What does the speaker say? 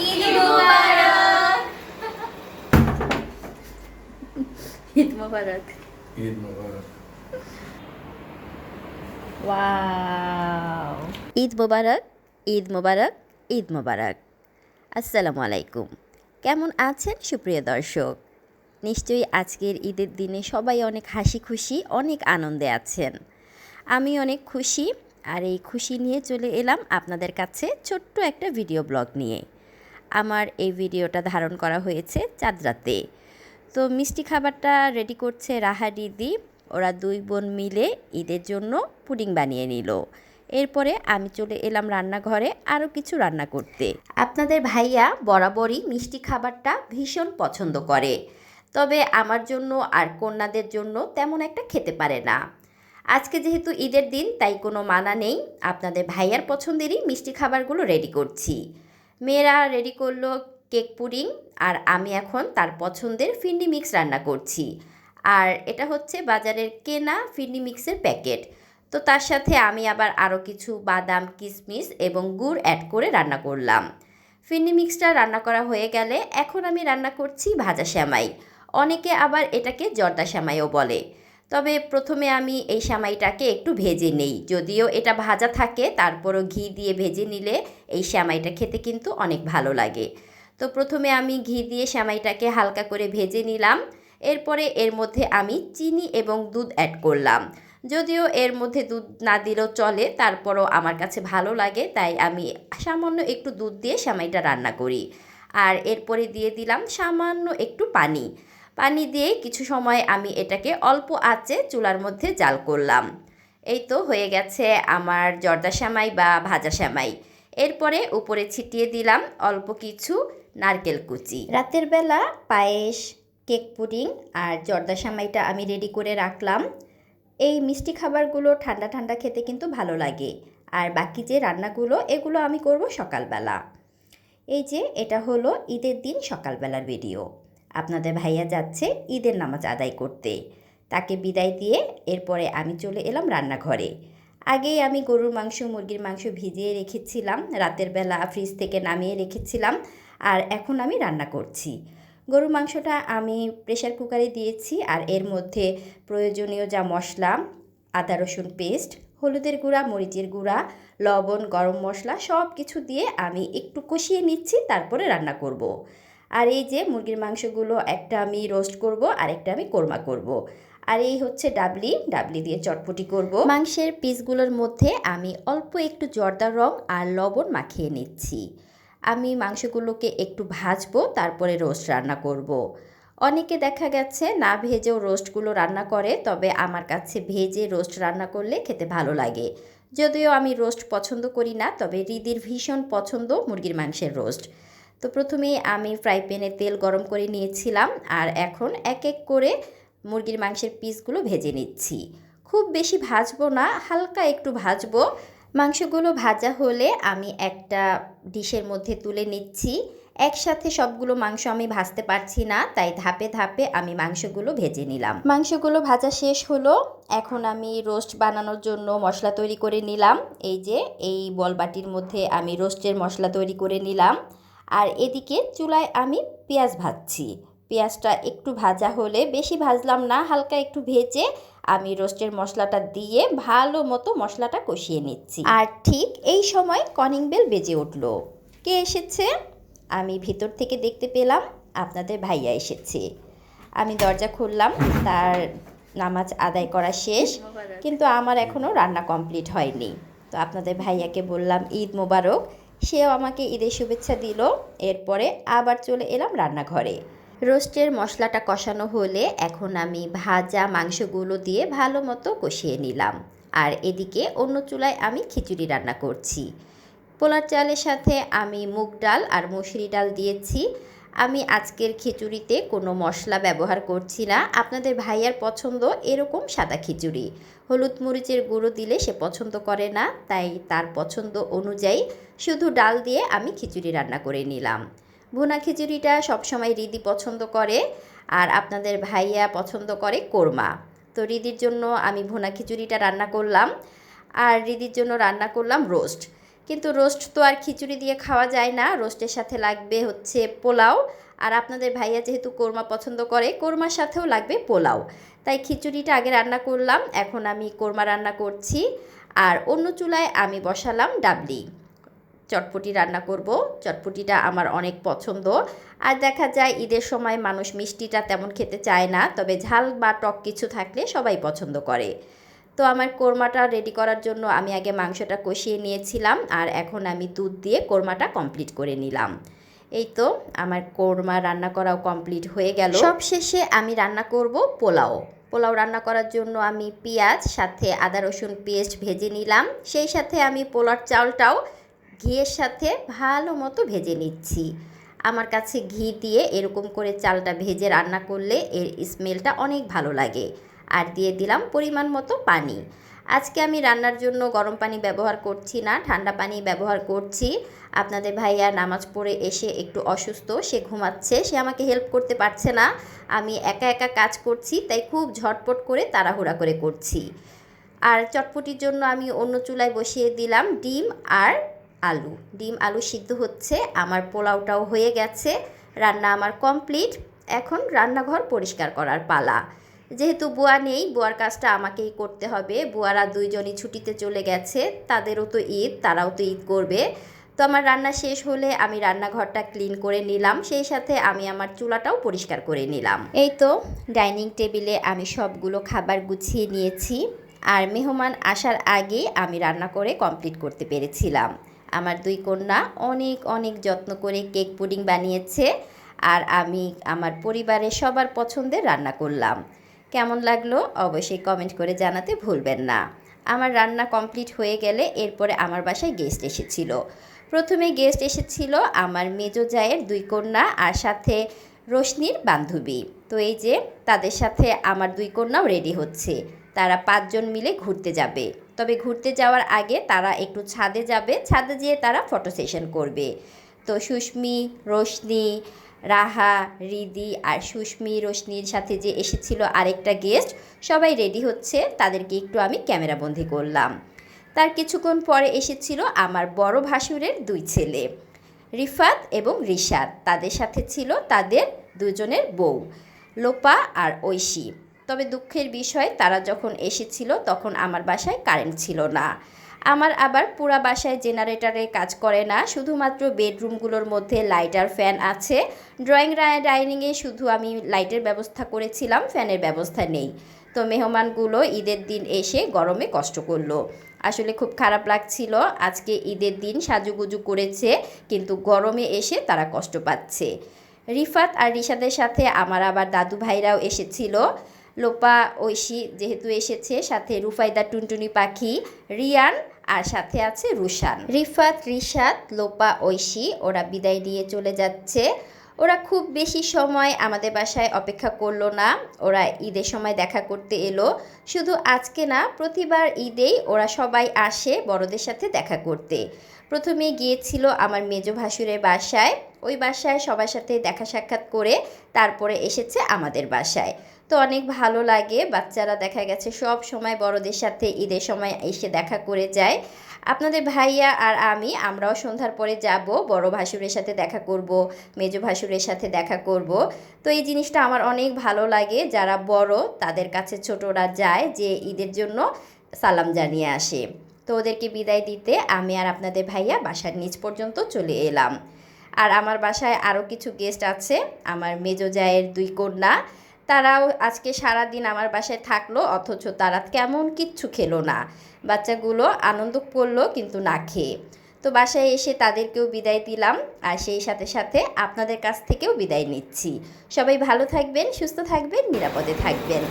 ঈদ মুবারক ঈদ মোবারক ঈদ মোবারক ওয়াও ঈদ মোবারক ঈদ মোবারক ঈদ মোবারক আসসালামু আলাইকুম কেমন আছেন সুপ্রিয় দর্শক? নিশ্চয়ই আজকের ঈদের দিনে সবাই অনেক হাসি খুশি অনেক আনন্দে আছেন। আমি অনেক খুশি আর এই খুশি নিয়ে চলে এলাম আপনাদের কাছে ছোট্ট একটা ভিডিও ব্লগ নিয়ে। আমার এই ভিডিওটা ধারণ করা হয়েছে চাঁদ রাতে তো মিষ্টি খাবারটা রেডি করছে রাহা দিদি। ওরা দুই বোন মিলে ঈদের জন্য পুডিং বানিয়ে নিল। এরপরে আমি চলে এলাম রান্নাঘরে আরও কিছু রান্না করতে। আপনাদের ভাইয়া বরাবরই মিষ্টি খাবারটা ভীষণ পছন্দ করে। তবে আমার জন্য আর কন্যাদের জন্য তেমন একটা খেতে পারে না। আজকে যেহেতু ঈদের দিন, তাই কোনো মানা নেই। আপনাদের ভাইয়ার পছন্দেরই মিষ্টি খাবারগুলো রেডি করছি। মেয়েরা রেডি করল কেক পুডিং আর আমি এখন তার পছন্দের ফিন্ডি মিক্স রান্না করছি। আর এটা হচ্ছে বাজারের কেনা ফিন্ডি মিক্সের প্যাকেট তো তার সাথে আমি আবার আরও কিছু বাদাম কিশমিশ এবং গুড় অ্যাড করে রান্না করলাম। ফিন্ডি মিক্সটা রান্না করা হয়ে গেলে এখন আমি রান্না করছি ভাজা শ্যামাই। অনেকে আবার এটাকে জর্দা শ্যামাইও বলে। তবে প্রথমে আমি এই শ্যামাইটাকে একটু ভেজে নেই। যদিও এটা ভাজা থাকে, তারপরও ঘি দিয়ে ভেজে নিলে এই শ্যামাইটা খেতে কিন্তু অনেক ভালো লাগে। তো প্রথমে আমি ঘি দিয়ে শ্যামাইটাকে হালকা করে ভেজে নিলাম। এরপরে এর মধ্যে আমি চিনি এবং দুধ অ্যাড করলাম। যদিও এর মধ্যে দুধ না দিলেও চলে, তারপরও আমার কাছে ভালো লাগে, তাই আমি সামান্য একটু দুধ দিয়ে শ্যামাইটা রান্না করি। আর এরপরে দিয়ে দিলাম সামান্য একটু পানি। পানি দিয়ে কিছু সময় আমি এটাকে অল্প আঁচে চুলার মধ্যে জাল করলাম। এই তো হয়ে গেছে আমার জর্দা শ্যামাই বা ভাজা শ্যামাই এরপরে উপরে ছিটিয়ে দিলাম অল্প কিছু নারকেল কুচি। রাতের বেলা পায়েস, কেক পুডিং আর জর্দা শ্যামাইটা আমি রেডি করে রাখলাম। এই মিষ্টি খাবারগুলো ঠান্ডা ঠান্ডা খেতে কিন্তু ভালো লাগে। আর বাকি যে রান্নাগুলো, এগুলো আমি করব সকালবেলা। এই যে, এটা হলো ঈদের দিন সকালবেলার ভিডিও আপনাদের ভাইয়া যাচ্ছে ঈদের নামাজ আদায় করতে। তাকে বিদায় দিয়ে এরপরে আমি চলে এলাম রান্নাঘরে। আগেই আমি গরুর মাংস, মুরগির মাংস ভিজিয়ে রেখেছিলাম, রাতের বেলা ফ্রিজ থেকে নামিয়ে রেখেছিলাম, আর এখন আমি রান্না করছি। গরুর মাংসটা আমি প্রেশার কুকারে দিয়েছি, আর এর মধ্যে প্রয়োজনীয় যা মশলা, আদা রসুন পেস্ট, হলুদের গুঁড়া, মরিচের গুঁড়া, লবণ, গরম মশলা সব কিছু দিয়ে আমি একটু কষিয়ে নিচ্ছি, তারপরে রান্না করব। আর এই যে মুরগির মাংসগুলো একটা আমি রোস্ট করব আর একটা আমি কোরমা করব। আর এই হচ্ছে ডাবলি ডাবলি দিয়ে চটপটি করব মাংসের পিসগুলোর মধ্যে আমি অল্প একটু জর্দার রং আর লবণ মাখিয়ে নিচ্ছি আমি মাংসগুলোকে একটু ভাজবো, তারপরে রোস্ট রান্না করব। অনেকে দেখা গেছে না ভেজেও রোস্টগুলো রান্না করে, তবে আমার কাছে ভেজে রোস্ট রান্না করলে খেতে ভালো লাগে যদিও আমি রোস্ট পছন্দ করি না, তবে রিদির ভীষণ পছন্দ মুরগির মাংসের রোস্ট তো প্রথমেই আমি ফ্রাই প্যানে তেল গরম করে নিয়েছিলাম আর এখন এক এক করে মুরগির মাংসের পিসগুলো ভেজে নিচ্ছি। খুব বেশি ভাজবো না, হালকা একটু ভাজবো। মাংসগুলো ভাজা হলে আমি একটা ডিশের মধ্যে তুলে নিচ্ছি। একসাথে সবগুলো মাংস আমি ভাজতে পারছি না, তাই ধাপে ধাপে আমি মাংসগুলো ভেজে নিলাম। মাংসগুলো ভাজা শেষ হলো, এখন আমি রোস্ট বানানোর জন্য মশলা তৈরি করে নিলাম। এই যে, এই বলবাটির মধ্যে আমি রোস্টের মশলা তৈরি করে নিলাম। আর এদিকে চুলায় আমি পেঁয়াজ ভাজছি। পেঁয়াজটা একটু ভাজা হলে বেশি ভাজলাম না, হালকা একটু ভেজে আমি রোস্টের মশলাটা দিয়ে ভালো মতো মশলাটা কষিয়ে নিচ্ছি। আর ঠিক এই সময় কনিং বেল বেজে উঠল। কে এসেছে? আমি ভিতর থেকে দেখতে পেলাম আপনাদের ভাইয়া এসেছে। আমি দরজা খুললাম, তার নামাজ আদায় করা শেষ, কিন্তু আমার এখনও রান্না কমপ্লিট হয়নি। তো আপনাদের ভাইয়াকে বললাম, ঈদ মোবারক। সেও আমাকে ঈদের শুভেচ্ছা দিল। এরপরে আবার চলে এলাম রান্নাঘরে। রোস্টের মশলাটা কষানো হলে এখন আমি ভাজা মাংসগুলো দিয়ে ভালো মতো কষিয়ে নিলাম। আর এদিকে অন্য চুলায় আমি খিচুড়ি রান্না করছি। পোলার চালের সাথে আমি মুগ ডাল আর মসুরি ডাল দিয়েছি। আমি আজকের খিচুড়িতে কোনো মশলা ব্যবহার করছি না। আপনাদের ভাইয়ার পছন্দ এরকম সাদা খিচুড়ি। হলুদ মরিচের গুঁড়ো দিলে সে পছন্দ করে না, তাই তার পছন্দ অনুযায়ী শুধু ডাল দিয়ে আমি খিচুড়ি রান্না করে নিলাম। ভুনা খিচুড়িটা সবসময় রিদি পছন্দ করে আর আপনাদের ভাইয়া পছন্দ করে কোরমা। তো রিদির জন্য আমি ভুনা খিচুড়িটা রান্না করলাম। আর রিদির জন্য রান্না করলাম রোস্ট। কিন্তু রোস্ট তো আর খিচুড়ি দিয়ে খাওয়া যায় না। রোস্টের সাথে লাগবে হচ্ছে পোলাও। আর আপনাদের ভাইয়া যেহেতু কোরমা পছন্দ করে, কোরমার সাথেও লাগবে পোলাও। তাই খিচুড়িটা আগে রান্না করলাম, এখন আমি কোরমা রান্না করছি। আর অন্য চুলায় আমি বসালাম ডাবলি। চটপটি রান্না করব। চটপটিটা আমার অনেক পছন্দ। আর দেখা যায় ঈদের সময় মানুষ মিষ্টিটা তেমন খেতে চায় না, তবে ঝাল বা টক কিছু থাকলে সবাই পছন্দ করে। তো আমার কোরমাটা রেডি করার জন্য আমি আগে মাংসটা কষিয়ে নিয়েছিলাম আর এখন আমি দুধ দিয়ে কোরমাটা কমপ্লিট করে নিলাম। এই তো আমার কোরমা রান্না করাও কমপ্লিট হয়ে গেল। সব শেষে আমি রান্না করব পোলাও। পোলাও রান্না করার জন্য আমি পেঁয়াজ, সাথে আদা, রসুন পেস্ট ভেজে নিলাম। সেই সাথে আমি পোলার চালটাও ঘিয়ের সাথে ভালো মতো ভেজে নিচ্ছি। আমার কাছে ঘি দিয়ে এরকম করে চালটা ভেজে রান্না করলে এর স্মেলটা অনেক ভালো লাগে। আর দিয়ে দিলাম পরিমাণ মতো পানি। আজকে আমি রান্নার জন্য গরম পানি ব্যবহার করছি না, ঠান্ডা পানি ব্যবহার করছি। আপনাদের ভাইয়া নামাজ পড়ে এসে একটু অসুস্থ, সে ঘুমাচ্ছে, সে আমাকে হেল্প করতে পারছে না। আমি একা একা কাজ করছি, তাই খুব ঝটপট করে তাড়াহুড়া করে করছি। আর চটপটির জন্য আমি অন্য চুলায় বসিয়ে দিলাম ডিম আর আলু। ডিম আলু সিদ্ধ হচ্ছে, আমার পোলাওটাও হয়ে গেছে, রান্না আমার কমপ্লিট এখন রান্নাঘর পরিষ্কার করার পালা। যেহেতু বুয়া নেই, বুয়ার কাজটা আমাকেই করতে হবে। বুয়ারা দুইজনই ছুটিতে চলে গেছে, তাদেরও তো ঈদ, তারাও তো ঈদ করবে। তো আমার রান্না শেষ হলে আমি রান্নাঘরটা ক্লিন করে নিলাম, সেই সাথে আমি আমার চুলাটাও পরিষ্কার করে নিলাম। এই তো, ডাইনিং টেবিলে আমি সবগুলো খাবার গুছিয়ে নিয়েছি আর মেহমান আসার আগে আমি রান্না করে কমপ্লিট করতে পেরেছিলাম। আমার দুই কন্যা অনেক অনেক যত্ন করে কেক পুডিং বানিয়েছে আর আমি আমার পরিবারের সবার পছন্দের রান্না করলাম। কেমন লাগল অবশ্যই কমেন্ট করে জানাতে ভুলবেন না। আমার রান্না কমপ্লিট হয়ে গেলে এরপরে আমার বাসায় গেস্ট এসেছিল। প্রথমে গেস্ট এসেছিল আমার মেজো জায়ের দুই কন্যা আর সাথে রোশনির বান্ধবী। তো এই যে তাদের সাথে আমার দুই কন্যাও রেডি হচ্ছে। তারা পাঁচজন মিলে ঘুরতে যাবে। তবে ঘুরতে যাওয়ার আগে তারা একটু ছাদে যাবে। ছাদে যেয়ে তারা ফটো সেশন করবে। তো সুস্মি, রোশনি রাহা, রিদি আর সুস্মি, রোশনির সাথে যে এসেছিল আরেকটা গেস্ট, সবাই রেডি হচ্ছে, তাদেরকে একটু আমি ক্যামেরাবন্দি করলাম। তার কিছুক্ষণ পরে এসেছিল আমার বড় ভাসুরের দুই ছেলে, রিফাত এবং রিশাদ। তাদের সাথে ছিল তাদের দুজনের বউ, লোপা আর ঐশী। তবে দুঃখের বিষয়, তারা যখন এসেছিল, তখন আমার বাসায় কারেন্ট ছিল না। আমার আবার পুরা বাসায় জেনারেটরে কাজ করে না, শুধুমাত্র বেডরুমগুলোর মধ্যে লাইট আর ফ্যান আছে। ড্রয়িং ডাইনিংয়ে শুধু আমি লাইটের ব্যবস্থা করেছিলাম, ফ্যানের ব্যবস্থা নেই। তো মেহমানগুলো ঈদের দিন এসে গরমে কষ্ট করল। আসলে খুব খারাপ লাগছিল, আজকে ঈদের দিন সাজুগুজু করেছে, কিন্তু গরমে এসে তারা কষ্ট পাচ্ছে। রিফাত আর রিশাদের সাথে আমার আবার দাদু ভাইরাও এসেছিল। লোপা ঐশী যেহেতু এসেছে, সাথে রুফাইদা টুনটুনি পাখি, রিয়ান, আর সাথে আছে রুশান। রিফাত রিশাদ লোপা, ঐশী, ওরা বিদায় নিয়ে চলে যাচ্ছে। ওরা খুব বেশি সময় আমাদের বাসায় অপেক্ষা করল না। ওরা ঈদের সময় দেখা করতে এলো। শুধু আজকে না, প্রতিবার ঈদেই ওরা সবাই আসে বড়দের সাথে দেখা করতে। প্রথমে গিয়েছিল আমার মেজো ভাসুরের বাসায়। ওই বাসায় সবার সাথে দেখা সাক্ষাৎ করে তারপরে এসেছে আমাদের বাসায়। তো অনেক ভালো লাগে। বাচ্চারা দেখা গেছে সব সময় বড়দের সাথে ঈদের সময় এসে দেখা করে যায়। আপনাদের ভাইয়া আর আমি, আমরাও সন্ধ্যার পরে যাব, বড় ভাসুরের সাথে দেখা করব, মেজো ভাসুরের সাথে দেখা করব। তো এই জিনিসটা আমার অনেক ভালো লাগে। যারা বড়, তাদের কাছে ছোটরা যায় যে ঈদের জন্য সালাম জানিয়ে আসে। তো ওদেরকে বিদায় দিতে আমি আর আপনাদের ভাইয়া বাসার নিচ পর্যন্ত চলে এলাম। আর আমার বাসায় আরও কিছু গেস্ট আছে। আমার মেজো জায়ের দুই কন্যা। তারাও আজকে সারা দিন আমার বাসায় থাকল, অথচ তারা কেমন কিচ্ছু খেলো না। বাচ্চাগুলো আনন্দ করল কিন্তু না খেয়ে। তো বাসায় এসে তাদেরকেও বিদায় দিলাম, আর সেই সাথে সাথে আপনাদের কাছ থেকেও বিদায় নিচ্ছি। সবাই ভালো থাকবেন, সুস্থ থাকবেন, নিরাপদে থাকবেন।